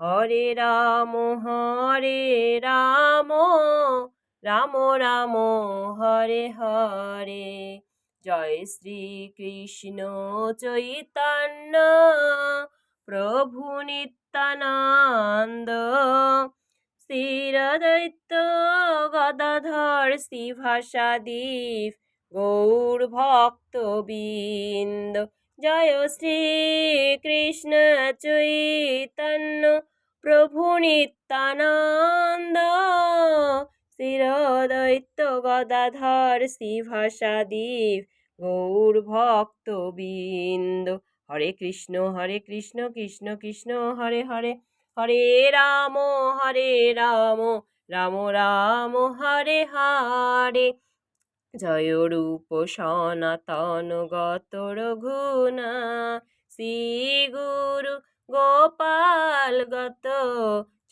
হরে রাম হরে রাম রাম রাম, হরে হরে। জয় শ্রী কৃষ্ণ চৈতন্য, প্রভু নিত্যানন্দ। স্থিরদৈত্য গদাধর শ্রীভাষাদীপ, গৌর ভক্তবৃন্দ। জয় শ্রী কৃষ্ণ চৈতন্য প্রভু নিত্যানন্দ। শিরদৈত্য গদাধর শ্রীভাষাদীপ গৌর ভক্তবৃন্দ। হরে কৃষ্ণ হরে কৃষ্ণ কৃষ্ণ কৃষ্ণ, হরে হরে। হরে রাম হরে রাম রাম রাম, হরে হরে। জয় রূপ সনাতন গত রঘুনা শ্রী গুরু গোপাল গত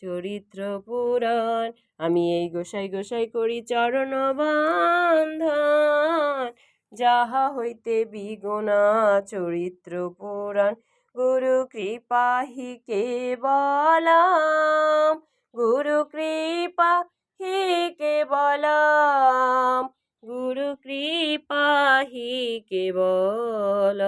চরিত্র পুরাণ। আমি এই গোসাই গোসাই করি চরণ বন্ধন। যাহা হইতে বিগুণা চরিত্র পুরাণ, গুরু কৃপাহি কেবলাম গুরু কৃপা হি কেবলাম পাহি কেবল